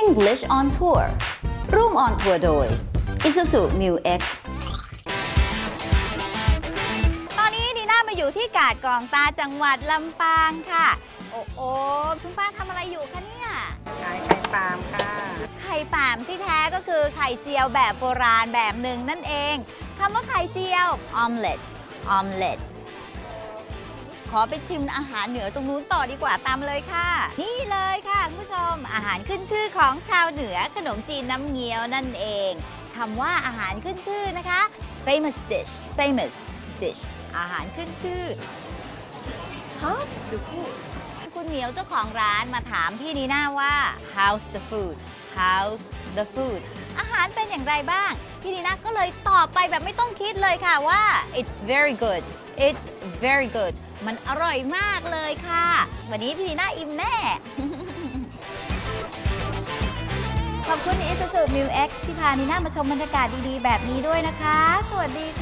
English on Tour ร่วม on tour โดย Isuzu Mu X ตอนนี้นีน่ามาอยู่ที่กาดกองตาจังหวัดลำปางค่ะ โอ้โอคุณป้าทำอะไรอยู่คะเนี่ย ขายไข่ปาล์มค่ะ ไข่ป่ามที่แท้ก็คือไข่เจียวแบบโบราณแบบหนึ่งนั่นเองคำว่าไข่เจียวออมเล็ตออมเล็ตขอไปชิมอาหารเหนือตรงนู้นต่อดีกว่าตามเลยค่ะ นี่เลยค่ะคุณ ผู้ชม อาหารขึ้นชื่อของชาวเหนือขนมจีนน้ำเงี้ยวนั่นเองคำว่าอาหารขึ้นชื่อนะคะ famous dish famous dish อาหารขึ้นชื่อ how's the food คุณเหมียวเจ้าของร้านมาถามพี่นีน่าว่า how's the food how's the food อาหารเป็นอย่างไรบ้าง พี่นีน่าก็เลยตอบไปแบบไม่ต้องคิดเลยค่ะว่า it's very good it's very good มันอร่อยมากเลยค่ะ วันนี้พี่นีน่าอิ่มแน่ ขอบคุณ Isuzu Mu X ที่พานีน่ามาชมบรรยากาศดีๆ แบบนี้ด้วยนะคะ สวัสดีค่ะ